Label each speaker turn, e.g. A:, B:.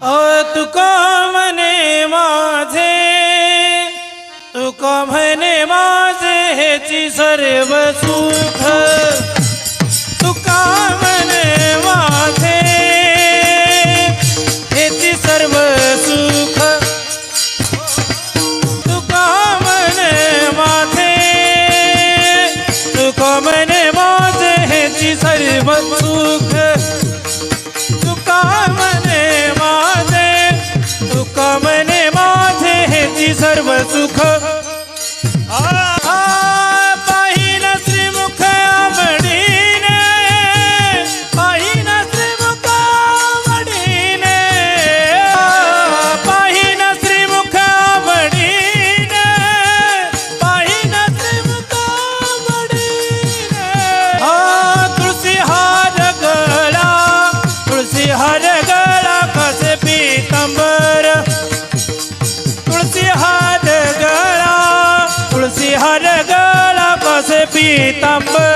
A: अ तुका म्हणे माझे तुका म्हणे माझे हेची सर्व सुख। तुका म्हणे माझे हेची सर्व सुख। तुका म्हणे माझे तुका म्हणे तुका म्हणे माझे हेची सर्व हार गळा तुळशी हार गळा कसे पीतांबर